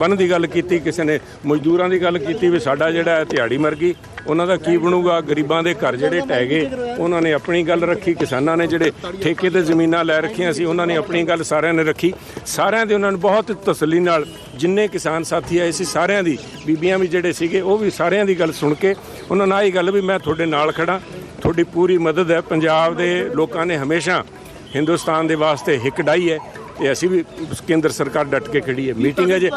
ਬੰਨ ਦੀ ਗੱਲ ਕੀਤੀ, ਕਿਸੇ ਨੇ ਮਜ਼ਦੂਰਾਂ ਦੀ ਗੱਲ ਕੀਤੀ ਵੀ ਸਾਡਾ ਜਿਹੜਾ ਹੈ ਦਿਹਾੜੀ ਮਰ ਗਈ, ਉਹਨਾਂ ਦਾ ਕੀ ਬਣੂਗਾ? ਗਰੀਬਾਂ ਦੇ ਘਰ ਜਿਹੜੇ ਟਹਿ ਗਏ, ਉਹਨਾਂ ਨੇ ਆਪਣੀ ਗੱਲ ਰੱਖੀ, ਕਿਸਾਨਾਂ ਨੇ ਜਿਹੜੇ ਠੇਕੇ ਤੇ ਜ਼ਮੀਨਾਂ ਲੈ ਰੱਖੀਆਂ ਸੀ, ਉਹਨਾਂ ਨੇ ਆਪਣੀ ਗੱਲ ਸਾਰਿਆਂ ਨੇ ਰੱਖੀ। ਸਾਰਿਆਂ ਦੇ ਉਹਨਾਂ ਨੂੰ ਬਹੁਤ ਤਸੱਲੀ ਨਾਲ ਜਿੰਨੇ ਕਿਸਾਨ ਸਾਥੀ ਆਏ ਸੀ, ਸਾਰਿਆਂ ਦੀ, ਬੀਬੀਆਂ ਵੀ ਜਿਹੜੇ ਸੀਗੇ, ਉਹ ਵੀ ਸਾਰਿਆਂ ਦੀ ਗੱਲ ਸੁਣ ਕੇ ਉਹਨਾਂ ਨਾਲ ਇਹ ਗੱਲ ਵੀ ਮੈਂ ਤੁਹਾਡੇ ਨਾਲ ਖੜਾ ਤੁਹਾਡੀ ਪੂਰੀ ਮਦਦ ਹੈ। ਪੰਜਾਬ ਦੇ ਲੋਕਾਂ ਨੇ ਹਮੇਸ਼ਾ ਹਿੰਦੁਸਤਾਨ ਦੇ ਵਾਸਤੇ ਹਿੱਕ ਡਾਈ ਹੈ। ਤੇ ਅਸੀਂ ਵੀ ਕੇਂਦਰ ਸਰਕਾਰ ਡਟ ਕੇ ਖੜੀ ਹੈ। ਮੀਟਿੰਗ ਹੈ ਜੇ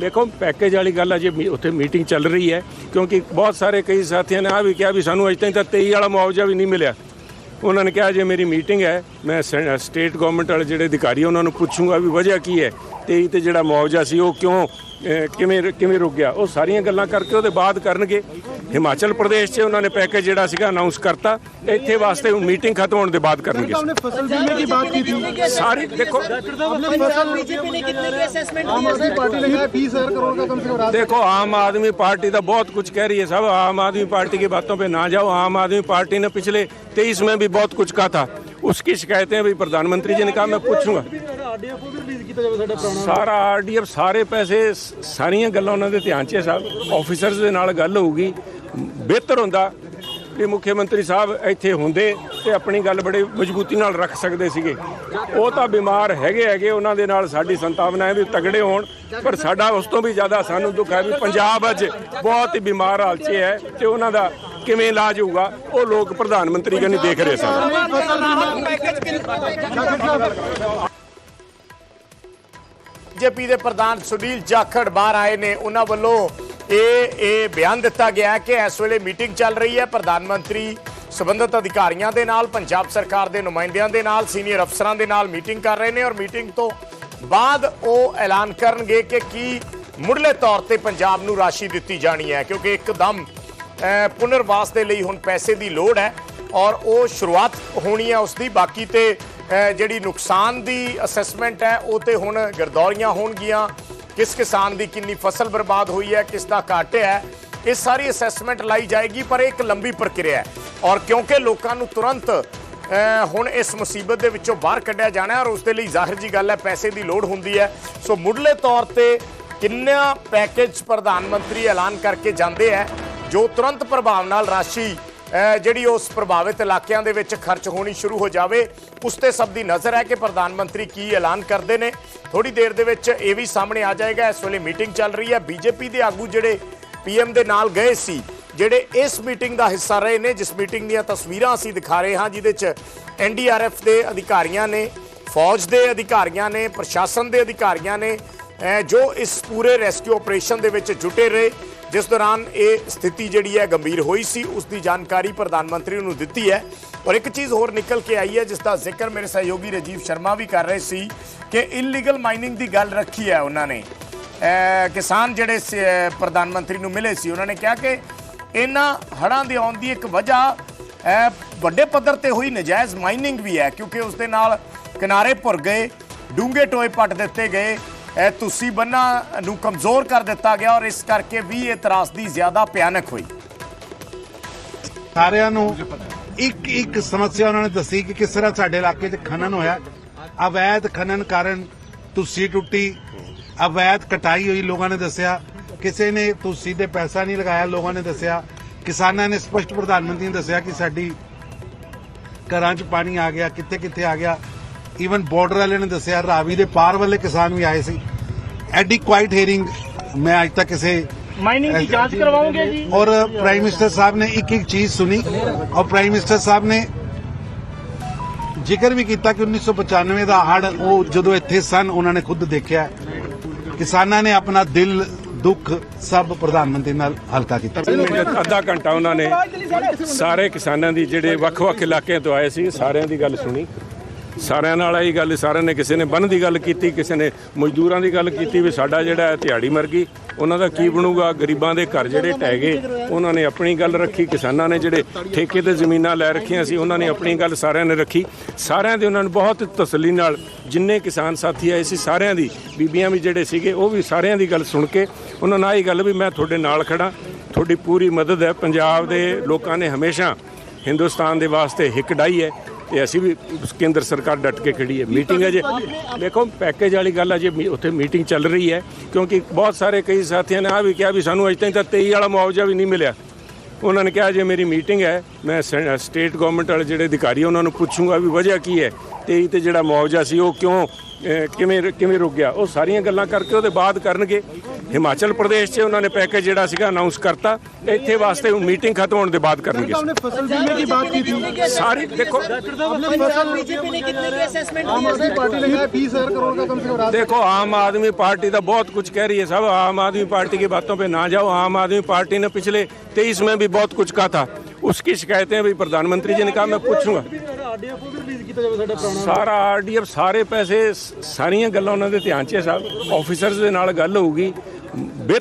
ਦੇਖੋ ਪੈਕੇਜ ਵਾਲੀ ਗੱਲ ਹੈ ਜੇ ਉੱਥੇ ਮੀਟਿੰਗ ਚੱਲ ਰਹੀ ਹੈ ਕਿਉਂਕਿ ਬਹੁਤ ਸਾਰੇ ਕਈ ਸਾਥੀਆਂ ਨੇ ਆ ਵੀ ਕਿਹਾ ਵੀ ਸਾਨੂੰ ਅਜੇ ਤਾਈਂ ਤਾਂ 23 ਵਾਲਾ ਮੁਆਵਜ਼ਾ ਵੀ ਨਹੀਂ ਮਿਲਿਆ। ਉਹਨਾਂ ਨੇ ਕਿਹਾ ਜੇ ਮੇਰੀ ਮੀਟਿੰਗ ਹੈ ਮੈਂ ਸਟੇਟ ਗਵਰਨਮੈਂਟ ਵਾਲੇ ਜਿਹੜੇ ਅਧਿਕਾਰੀ ਉਹਨਾਂ ਨੂੰ ਪੁੱਛੂੰਗਾ ਵੀ ਵਜ੍ਹਾ ਕੀ ਹੈ। 23 ਤੇ ਜਿਹੜਾ ਮੁਆਵਜ਼ਾ ਸੀ ਉਹ ਕਿਉਂ ਅਹ, ਕਿਵੇਂ ਕਿਵੇਂ ਰੁਕ ਗਿਆ ਉਹ ਸਾਰੀਆਂ ਗੱਲਾਂ ਕਰਕੇ ਉਹਦੇ ਬਾਅਦ ਕਰਨਗੇ ਹਿਮਾਚਲ ਪ੍ਰਦੇਸ਼ 'ਚ ਉਹਨਾਂ ਨੇ ਪੈਕੇਜ ਜਿਹੜਾ ਸੀਗਾ ਅਨਾਉਂਸ ਕਰਤਾ ਇੱਥੇ ਵਾਸਤੇ ਹੁਣ ਮੀਟਿੰਗ ਖਤਮ ਹੋਣ ਦੇ ਬਾਅਦ ਕਰਨਗੇ हमने फसल बीमे की बात की थी ਸਾਰੀ ਦੇਖੋ हमने फसल बीजेपी ने कितने की असेसमेंट आम आदमी पार्टी ने बीस हजार करोड़ का कम से कम राशि देखो आम आदमी पार्टी तो बहुत कुछ कह रही है सब आम आदमी पार्टी की बातों पे ना जाओ आम आदमी पार्टी ने पिछले तेईस में भी बहुत कुछ कहा था उसकी शिकायतें भी प्रधानमंत्री जी ने कहा मैं पूछूंगा ਆਰਡੀਐਫ ਵੀ ਰਿਲੀਜ਼ ਕੀਤਾ ਜਾਵੇ ਸਾਡਾ ਪੁਰਾਣਾ ਸਾਰਾ ਆਰਡੀਐਫ ਸਾਰੇ ਪੈਸੇ ਸ- ਸਾਰੀਆਂ ਗੱਲਾਂ ਉਹਨਾਂ ਦੇ ਧਿਆਨ 'ਚ ਹੈ ਸਾਹਿਬ। ਆਫੀਸਰਸ ਦੇ ਨਾਲ ਗੱਲ ਹੋਊਗੀ ਬਿਹਤਰ ਹੁੰਦਾ ਕਿ ਮੁੱਖ ਮੰਤਰੀ ਸਾਹਿਬ ਇੱਥੇ ਹੁੰਦੇ ਤੇ ਆਪਣੀ ਗੱਲ ਬੜੇ ਮਜ਼ਬੂਤੀ ਨਾਲ ਰੱਖ ਸਕਦੇ ਸੀਗੇ। ਉਹ ਤਾਂ ਬਿਮਾਰ ਹੈਗੇ ਹੈਗੇ ਉਹਨਾਂ ਦੇ ਨਾਲ ਸਾਡੀ ਸੰਤਾਵਨਾ ਹੈ ਵੀ ਤਗੜੇ ਹੋਣ ਪਰ ਸਾਡਾ ਉਸ ਤੋਂ ਵੀ ਜ਼ਿਆਦਾ ਸਾਨੂੰ ਦੁੱਖ ਹੈ ਵੀ ਪੰਜਾਬ ਅੱਜ ਬਹੁਤ ਹੀ ਬਿਮਾਰ ਹਾਲਤ 'ਚ ਹੈ ਤੇ ਉਹਨਾਂ ਦਾ ਕਿਵੇਂ ਇਲਾਜ ਹੋਊਗਾ ਉਹ ਲੋਕ ਪ੍ਰਧਾਨ ਮੰਤਰੀ ਕਨੀ ਦੇਖ ਰਹੇ ਸਨ? ਬੀਜੇਪੀ ਦੇ ਪ੍ਰਧਾਨ ਸੁਨੀਲ ਜਾਖੜ ਬਾਹਰ ਆਏ ਨੇ। ਉਹਨਾਂ ਵੱਲੋਂ ਇਹ ਇਹ ਬਿਆਨ ਦਿੱਤਾ ਗਿਆ ਕਿ ਇਸ ਵੇਲੇ ਮੀਟਿੰਗ ਚੱਲ ਰਹੀ ਹੈ। ਪ੍ਰਧਾਨ ਮੰਤਰੀ ਸਬੰਧਤ ਅਧਿਕਾਰੀਆਂ ਦੇ ਨਾਲ, ਪੰਜਾਬ ਸਰਕਾਰ ਦੇ ਨੁਮਾਇੰਦਿਆਂ ਦੇ ਨਾਲ, ਸੀਨੀਅਰ ਅਫਸਰਾਂ ਦੇ ਨਾਲ ਮੀਟਿੰਗ ਕਰ ਰਹੇ ਨੇ ਔਰ ਮੀਟਿੰਗ ਤੋਂ ਬਾਅਦ ਉਹ ਐਲਾਨ ਕਰਨਗੇ ਕਿ ਕੀ ਮੁੱਢਲੇ ਤੌਰ ਤੇ ਪੰਜਾਬ ਨੂੰ ਰਾਸ਼ੀ ਦਿੱਤੀ ਜਾਣੀ ਹੈ। ਕਿਉਂਕਿ ਇੱਕਦਮ ਪੁਨਰਵਾਸ ਦੇ ਲਈ ਹੁਣ ਪੈਸੇ ਦੀ ਲੋੜ ਹੈ ਔਰ ਉਹ ਸ਼ੁਰੂਆਤ ਹੋਣੀ ਹੈ ਉਸ ਦੀ ਬਾਕੀ ਤੇ ਜਿਹੜੀ ਨੁਕਸਾਨ ਦੀ ਅਸੈਸਮੈਂਟ ਹੈ, ਉਹ ਤੇ ਹੁਣ ਗਰਦੌਰੀਆਂ ਹੋਣਗੀਆਂ। ਕਿਸ ਕਿਸਾਨ ਦੀ ਕਿੰਨੀ ਫਸਲ ਬਰਬਾਦ ਹੋਈ ਹੈ, ਕਿਸ ਦਾ ਘਾਟ ਹੈ, ਇਹ ਸਾਰੀ ਅਸੈਸਮੈਂਟ ਲਾਈ ਜਾਏਗੀ, ਪਰ ਇਹ ਇੱਕ ਲੰਬੀ ਪ੍ਰਕਿਰਿਆ ਹੈ। ਔਰ ਕਿਉਂਕਿ ਲੋਕਾਂ ਨੂੰ ਤੁਰੰਤ ਹੁਣ ਇਸ ਮੁਸੀਬਤ ਦੇ ਵਿੱਚੋਂ ਬਾਹਰ ਕੱਢਿਆ ਜਾਣਾ ਔਰ ਉਸ ਦੇ ਲਈ ਜ਼ਾਹਿਰ ਜੀ ਗੱਲ ਹੈ, ਪੈਸੇ ਦੀ ਲੋੜ ਹੁੰਦੀ ਹੈ। ਸੋ ਮੁੱਢਲੇ ਤੌਰ ਤੇ ਕਿੰਨਾ ਪੈਕੇਜ ਪ੍ਰਧਾਨ ਮੰਤਰੀ ਐਲਾਨ ਕਰਕੇ ਜਾਂਦੇ ਹੈ, ਜੋ ਤੁਰੰਤ ਪ੍ਰਭਾਵ ਨਾਲ ਰਾਸ਼ੀ ਜਿਹੜੀ ਉਸ ਪ੍ਰਭਾਵਿਤ ਇਲਾਕਿਆਂ ਦੇ ਵਿੱਚ ਖਰਚ ਹੋਣੀ ਸ਼ੁਰੂ ਹੋ ਜਾਵੇ, ਉਸ ਤੇ ਸਭ ਦੀ ਨਜ਼ਰ ਹੈ ਕਿ ਪ੍ਰਧਾਨ ਮੰਤਰੀ ਕੀ ਐਲਾਨ ਕਰਦੇ ਨੇ। ਥੋੜੀ ਦੇਰ ਦੇ ਵਿੱਚ ਇਹ ਵੀ ਸਾਹਮਣੇ ਆ ਜਾਏਗਾ। ਇਸ ਵੇਲੇ ਮੀਟਿੰਗ ਚੱਲ ਰਹੀ ਹੈ। ਬੀਜੇਪੀ ਦੇ ਆਗੂ ਜਿਹੜੇ ਪੀਐਮ ਦੇ ਨਾਲ ਗਏ ਸੀ, ਜਿਹੜੇ ਇਸ ਮੀਟਿੰਗ ਦਾ ਹਿੱਸਾ ਰਹੇ ਨੇ, ਜਿਸ ਮੀਟਿੰਗ ਦੀਆਂ ਤਸਵੀਰਾਂ ਅਸੀਂ ਦਿਖਾ ਰਹੇ ਹਾਂ, ਜਿਹਦੇ 'ਚ ਐਨਡੀਆਰਐਫ ਦੇ ਅਧਿਕਾਰੀਆਂ ਨੇ, ਫੌਜ ਦੇ ਅਧਿਕਾਰੀਆਂ ਨੇ, ਪ੍ਰਸ਼ਾਸਨ ਦੇ ਅਧਿਕਾਰੀਆਂ ਨੇ ਜੋ ਇਸ ਪੂਰੇ ਰੈਸਕਿਊ ਆਪਰੇਸ਼ਨ ਦੇ ਵਿੱਚ ਜੁਟੇ ਰਹੇ। ਜਿਸ ਦੌਰਾਨ ਇਹ ਸਥਿਤੀ ਜਿਹੜੀ ਹੈ ਗੰਭੀਰ ਹੋਈ ਸੀ, ਉਸ ਦੀ ਜਾਣਕਾਰੀ ਪ੍ਰਧਾਨ ਮੰਤਰੀ ਨੂੰ ਦਿੱਤੀ ਹੈ। ਔਰ ਇੱਕ ਚੀਜ਼ ਹੋਰ ਨਿਕਲ ਕੇ ਆਈ ਹੈ, ਜਿਸ ਦਾ ਜ਼ਿਕਰ ਮੇਰੇ ਸਹਿਯੋਗੀ ਰਜੀਵ ਸ਼ਰਮਾ ਵੀ ਕਰ ਰਹੇ ਸੀ ਕਿ ਇਲੀਗਲ ਮਾਈਨਿੰਗ ਦੀ ਗੱਲ ਰੱਖੀ ਹੈ ਉਹਨਾਂ ਨੇ। ਕਿਸਾਨ ਜਿਹੜੇ ਸ- ਪ੍ਰਧਾਨ ਮੰਤਰੀ ਨੂੰ ਮਿਲੇ ਸੀ, ਉਹਨਾਂ ਨੇ ਕਿਹਾ ਕਿ ਇਹਨਾਂ ਹੜ੍ਹਾਂ ਦੇ ਆਉਣ ਦੀ ਇੱਕ ਵਜ੍ਹਾ ਵੱਡੇ ਪੱਧਰ ਤੇ ਹੋਈ ਨਜਾਇਜ਼ ਮਾਈਨਿੰਗ ਵੀ ਹੈ, ਕਿਉਂਕਿ ਉਸ ਦੇ ਨਾਲ ਕਿਨਾਰੇ ਭੁਰ ਗਏ, ਡੂੰਘੇ ਟੋਏ ਪੱਟ ਦਿੱਤੇ ਗਏ ਇਹ ਤੁਸੀਂ ਬੰਨਾ ਨੂੰ ਕਮਜ਼ੋਰ ਕਰ ਦਿੱਤਾ ਗਿਆ ਔਰ ਇਸ ਕਰਕੇ ਵੀ ਇਹ ਤਰਾਸਦੀ ਜ਼ਿਆਦਾ ਭਿਆਨਕ ਹੋਈ। ਸਾਰਿਆਂ ਨੂੰ ਇੱਕ ਇੱਕ ਸਮੱਸਿਆ ਉਹਨਾਂ ਨੇ ਦੱਸੀ ਕਿ ਕਿਸ ਤਰ੍ਹਾਂ ਸਾਡੇ ਇਲਾਕੇ 'ਚ ਖਨਨ ਹੋਇਆ। ਅਵੈਧ ਖਨਨ ਕਾਰਨ ਤੁਸੀਂ ਟੁੱਟੀ, ਅਵੈਧ ਕਟਾਈ ਹੋਈ ਲੋਕਾਂ ਨੇ ਦੱਸਿਆ। ਕਿਸੇ ਨੇ ਤੁਸੀਂ ਤੇ ਪੈਸਾ ਨਹੀਂ ਲਗਾਇਆ, ਲੋਕਾਂ ਨੇ ਦੱਸਿਆ। ਕਿਸਾਨਾਂ ਨੇ ਸਪਸ਼ਟ ਪ੍ਰਧਾਨ ਮੰਤਰੀ ਨੇ ਦੱਸਿਆ ਕਿ ਸਾਡੀ ਘਰਾਂ 'ਚ ਪਾਣੀ ਆ ਗਿਆ ਕਿੱਥੇ ਕਿੱਥੇ ਆ ਗਿਆ। ਈਵਨ ਬਾਰਡਰ ਵਾਲਿਆਂ ਨੇ ਦੱਸਿਆ ਰਾਵੀ ਦੇ ਪਾਰ ਵਾਲੇ ਕਿਸਾਨ ਵੀ ਆਏ ਸੀ। ਐਡੀ ਕੁਆਇਟ ਹੀਅਰਿੰਗ ਮੈਂ ਅੱਜ ਤੱਕ ਕਿਸੇ ਮਾਈਨਿੰਗ ਦੀ ਜਾਂਚ ਕਰਵਾਉਂਗੇ ਜੀ? ਔਰ ਪ੍ਰਾਈਮ ਮਿਨਿਸਟਰ ਸਾਹਿਬ ਨੇ ਇੱਕ ਇੱਕ ਚੀਜ਼ ਸੁਣੀ। ਔਰ ਪ੍ਰਾਈਮ ਮਿਨਿਸਟਰ ਸਾਹਿਬ ਨੇ ਜ਼ਿਕਰ ਵੀ ਕੀਤਾ ਕਿ 1995 ਦਾ ਹੜ ਉਹ ਜਦੋਂ ਇੱਥੇ ਸਨ ਉਹਨਾਂ ਨੇ ਖੁਦ ਦੇਖਿਆ। ਕਿਸਾਨਾਂ ਨੇ ਆਪਣਾ ਦਿਲ ਦੁੱਖ ਸਭ ਪ੍ਰਧਾਨ ਮੰਤਰੀ ਨਾਲ ਹਲਕਾ ਕੀਤਾ। ਅੱਧਾ ਘੰਟਾ ਉਹਨਾਂ ਨੇ ਸਾਰੇ ਕਿਸਾਨਾਂ ਦੀ ਜਿਹੜੇ ਵੱਖ-ਵੱਖ ਇਲਾਕਿਆਂ ਤੋਂ ਆਏ ਸੀ ਸਾਰਿਆਂ ਦੀ ਗੱਲ ਸੁਣੀ। ਸਾਰਿਆਂ ਨਾਲ ਆਈ ਗੱਲ, ਸਾਰਿਆਂ ਨੇ ਕਿਸੇ ਨੇ ਬੰਨ ਦੀ ਗੱਲ ਕੀਤੀ, ਕਿਸੇ ਨੇ ਮਜ਼ਦੂਰਾਂ ਦੀ ਗੱਲ ਕੀਤੀ ਵੀ ਸਾਡਾ ਜਿਹੜਾ ਹੈ ਦਿਹਾੜੀ ਮਰ ਗਈ। ਉਹਨਾਂ ਦਾ ਕੀ ਬਣੂਗਾ? ਗਰੀਬਾਂ ਦੇ ਘਰ ਜਿਹੜੇ ਟਹਿ ਗਏ, ਉਹਨਾਂ ਨੇ ਆਪਣੀ ਗੱਲ ਰੱਖੀ, ਕਿਸਾਨਾਂ ਨੇ ਜਿਹੜੇ ਠੇਕੇ ਤੇ ਜ਼ਮੀਨਾਂ ਲੈ ਰੱਖੀਆਂ ਸੀ, ਉਹਨਾਂ ਨੇ ਆਪਣੀ ਗੱਲ ਸਾਰਿਆਂ ਨੇ ਰੱਖੀ। ਸਾਰਿਆਂ ਦੇ ਉਹਨਾਂ ਨੂੰ ਬਹੁਤ ਤਸੱਲੀ ਨਾਲ ਜਿੰਨੇ ਕਿਸਾਨ ਸਾਥੀ ਆਏ ਸੀ, ਸਾਰਿਆਂ ਦੀ, ਬੀਬੀਆਂ ਵੀ ਜਿਹੜੇ ਸੀਗੇ, ਉਹ ਵੀ ਸਾਰਿਆਂ ਦੀ ਗੱਲ ਸੁਣ ਕੇ ਉਹਨਾਂ ਨਾਲ ਇਹ ਗੱਲ ਵੀ ਮੈਂ ਤੁਹਾਡੇ ਨਾਲ ਖੜਾ ਤੁਹਾਡੀ ਪੂਰੀ ਮਦਦ ਹੈ। ਪੰਜਾਬ ਦੇ ਲੋਕਾਂ ਨੇ ਹਮੇਸ਼ਾ ਹਿੰਦੁਸਤਾਨ ਦੇ ਵਾਸਤੇ ਹਿੱਕ ਡਾਈ ਹੈ। ਤੇ ਅਸੀਂ ਵੀ ਕੇਂਦਰ ਸਰਕਾਰ ਡਟ ਕੇ ਖੜੀ ਹੈ। ਮੀਟਿੰਗ ਅਜੇ ਦੇਖੋ ਪੈਕੇਜ ਵਾਲੀ ਗੱਲ ਅਜੇ ਉੱਥੇ ਮੀਟਿੰਗ ਚੱਲ ਰਹੀ ਹੈ ਕਿਉਂਕਿ ਬਹੁਤ ਸਾਰੇ ਕਈ ਸਾਥੀਆਂ ਨੇ ਆ ਵੀ ਕਿਹਾ ਵੀ ਸਾਨੂੰ ਅਜੇ ਤਾਈਂ ਤਾਂ 23 ਵਾਲਾ ਮੁਆਵਜ਼ਾ ਵੀ ਨਹੀਂ ਮਿਲਿਆ। ਉਹਨਾਂ ਨੇ ਕਿਹਾ ਜੇ ਮੇਰੀ ਮੀਟਿੰਗ ਹੈ ਮੈਂ ਸਟੇਟ ਗਵਰਨਮੈਂਟ ਵਾਲੇ ਜਿਹੜੇ ਅਧਿਕਾਰੀ ਉਹਨਾਂ ਨੂੰ ਪੁੱਛੂੰਗਾ ਵੀ ਵਜ੍ਹਾ ਕੀ ਹੈ। 23 ਤੇ ਜਿਹੜਾ ਮੁਆਵਜ਼ਾ ਸੀ ਉਹ ਕਿਉਂ ਕਿਵੇਂ ਕਿਵੇਂ ਰੁਕ ਗਿਆ? ਉਹ ਸਾਰੀਆਂ ਗੱਲਾਂ ਕਰਕੇ ਉਹਦੇ ਬਾਅਦ ਕਰਨਗੇ। ਹਿਮਾਚਲ ਪ੍ਰਦੇਸ਼ 'ਚ ਉਹਨਾਂ ਨੇ ਪੈਕੇਜ ਜਿਹੜਾ ਸੀਗਾ ਅਨਾਉਂਸ ਕਰਤਾ ਇੱਥੇ ਵਾਸਤੇ ਮੀਟਿੰਗ ਖਤਮ ਹੋਣ ਦੇ ਬਾਅਦ ਕਰਨਗੇ हमने फसल बीमे की बात की थी ਸਾਰੀ ਦੇਖੋ हमने फसल बीजेपी ने कितने की असेसमेंट आम आदमी पार्टी ने कहा बीस हजार करोड़ का कम से कम राशि देखो आम आदमी पार्टी तो बहुत कुछ कह रही है सब आम आदमी पार्टी की बातों पे ना जाओ आम आदमी पार्टी ने पिछले तेईस में भी बहुत कुछ कहा था उसकी शिकायतें भी प्रधानमंत्री जी ने कहा मैं पूछूंगा ਆਰਡੀਐਫ ਵੀ ਰਿਲੀਜ਼ ਕੀਤਾ ਜਾਵੇ ਸਾਡਾ ਪੁਰਾਣਾ ਸਾਰਾ ਆਰਡੀਐਫ? ਸਾਰੇ ਪੈਸੇ ਸ- ਸਾਰੀਆਂ ਗੱਲਾਂ ਉਹਨਾਂ ਦੇ ਧਿਆਨ 'ਚ ਹੈ ਸਭ ਆਫੀਸਰਸ ਦੇ ਨਾਲ ਗੱਲ ਹੋਊਗੀ। ਬਿਹਤਰ